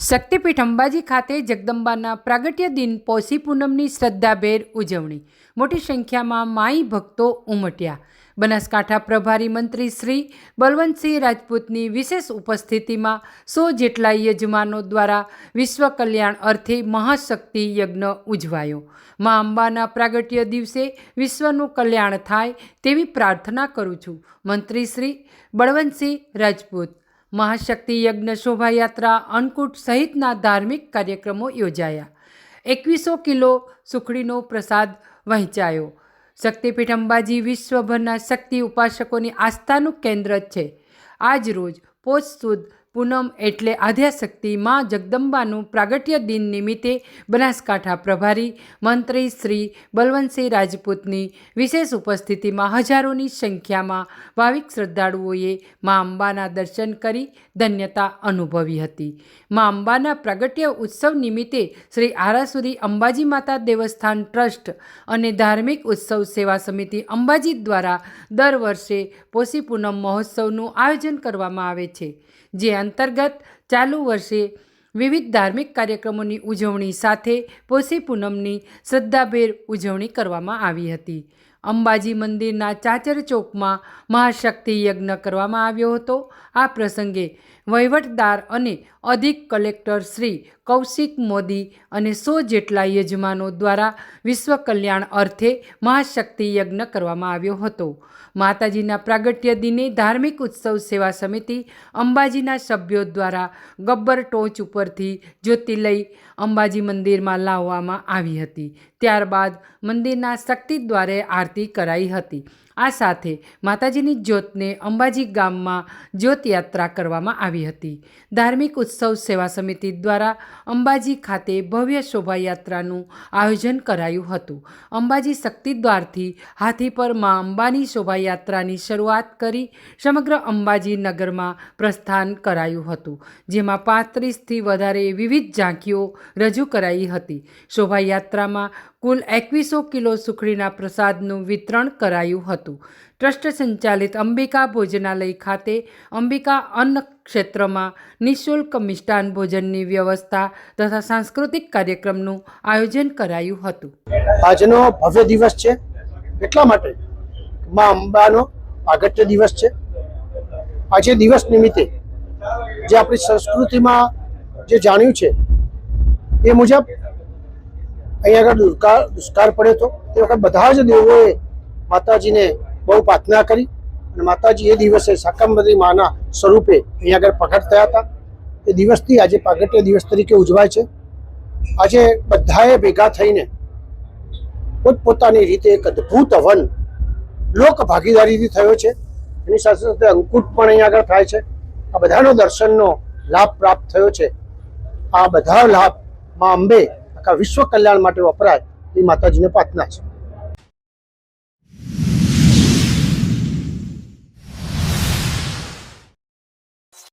શક્તિપીઠ અંબાજી ખાતે જગદંબાના પ્રાગટ્ય દિન પોષી પૂનમની શ્રદ્ધાભેર ઉજવણી. મોટી સંખ્યામાં માઈ ભક્તો ઉમટ્યા. બનાસકાંઠા પ્રભારી મંત્રી શ્રી બલવંતસિંહ રાજપૂતની વિશેષ ઉપસ્થિતિમાં સો જેટલા યજમાનો દ્વારા વિશ્વ કલ્યાણ અર્થે મહાશક્તિ યજ્ઞ ઉજવાયો. મા અંબાના પ્રાગટ્ય દિવસે વિશ્વનું કલ્યાણ થાય તેવી પ્રાર્થના કરું છું. મંત્રી શ્રી બળવંતસિંહ રાજપૂત મહાશક્તિ યજ્ઞ શોભાયાત્રા, અન્નકૂટ સહિતના ધાર્મિક કાર્યક્રમો યોજાયા. એકવીસો કિલો સુખડીનો પ્રસાદ વહેંચાયો. શક્તિપીઠ અંબાજી વિશ્વભરના શક્તિ ઉપાસકોની આસ્થાનું કેન્દ્ર છે. આજ રોજ પોષ સુદ પૂનમ એટલે આદ્યાશક્તિ માં જગદંબાનું પ્રાગટ્ય દિન નિમિત્તે બનાસકાંઠા પ્રભારી મંત્રી શ્રી બલવંતસિંહ રાજપૂતની વિશેષ ઉપસ્થિતિમાં હજારોની સંખ્યામાં ભાવિક શ્રદ્ધાળુઓએ મા અંબાના દર્શન કરી ધન્યતા અનુભવી હતી. મા અંબાના પ્રાગટ્ય ઉત્સવ નિમિત્તે શ્રી આરાસુરી અંબાજી માતા દેવસ્થાન ટ્રસ્ટ અને ધાર્મિક ઉત્સવ સેવા સમિતિ અંબાજી દ્વારા દર વર્ષે પોષી પૂનમ મહોત્સવનું આયોજન કરવામાં આવે છે. જે અંતર્ગત ચાલુ વર્ષે વિવિધ ધાર્મિક કાર્યક્રમોની ઉજવણી સાથે પોષી પૂનમની શ્રદ્ધાભેર ઉજવણી કરવામાં આવી હતી. અંબાજી મંદિરના ચાચર ચોકમાં મહાશક્તિ યજ્ઞ કરવામાં આવ્યો હતો. આ પ્રસંગે વહીવટદાર અને અધિક કલેક્ટર શ્રી કૌશિક મોદી અને સો જેટલા યજમાનો દ્વારા વિશ્વ કલ્યાણ અર્થે મહાશક્તિ યજ્ઞ કરવામાં આવ્યો હતો. માતાજીના પ્રાગટ્ય દિને ધાર્મિક ઉત્સવ સેવા સમિતિ અંબાજીના સભ્યો દ્વારા ગબ્બર ટોચ ઉપરથી જ્યોતિ લઈ અંબાજી મંદિરમાં લાવવામાં આવી હતી. ત્યારબાદ મંદિરના શક્તિ દ્વારે આરતી કરાઈ હતી. આ સાથે માતાજીની જ્યોતને અંબાજી ગામમાં જ્યોત યાત્રા કરવામાં આવી હતી. ધાર્મિક ઉત્સવ સેવા સમિતિ દ્વારા અંબાજી ખાતે ભવ્ય શોભાયાત્રાનું આયોજન કરાયું હતું. અંબાજી શક્તિદ્વારથી હાથી પર મા અંબાની શોભાયાત્રાની શરૂઆત કરી સમગ્ર અંબાજી નગરમાં પ્રસ્થાન કરાયું હતું, જેમાં પાંત્રીસથી વધારે વિવિધ ઝાંખીઓ રજૂ કરાઈ હતી. શોભાયાત્રામાં કુલ એકવીસો કિલો સુખડીના પ્રસાદનું વિતરણ કરાયું હતું. ટ્રસ્ટ સંચાલિત અંબિકા ભોજનાલય ખાતે અંબિકા અન્ન ક્ષેત્રમાં નિઃશુલ્ક મિષ્ટાન ભોજનની વ્યવસ્થા તથા સાંસ્કૃતિક કાર્યક્રમનું આયોજન કરાયું હતું. આજનો ભવ્ય દિવસ છે. એટલા માટે માં અંબાનો અગત્ય દિવસ છે. આજે દિવસ નિમિત્તે જે આપણી સંસ્કૃતિમાં જે જાણ્યું છે, એ મુજબ અહીંયા આગળ દુષ્કાળ દુષ્કાળ પડ્યો હતો. તે વખત બધા જ દેવોએ માતાજીને બહુ પ્રાર્થના કરી અને માતાજી એ દિવસે શાકંબરી માના સ્વરૂપે અહીંયા આગળ પ્રગટ થયા હતા. એ દિવસથી આજે પ્રાગટ્ય દિવસ તરીકે ઉજવાય છે. આજે બધાએ ભેગા થઈને પોતપોતાની રીતે એક અદ્ભુત હવન લોક ભાગીદારીથી થયો છે. એની સાથે સાથે અંકુટ પણ અહીંયા આગળ થાય છે. આ બધાનો દર્શનનો લાભ પ્રાપ્ત થયો છે. આ બધા લાભમાં અંબે આખા વિશ્વ કલ્યાણ માટે વપરાય એ માતાજીને પ્રાર્થના છે.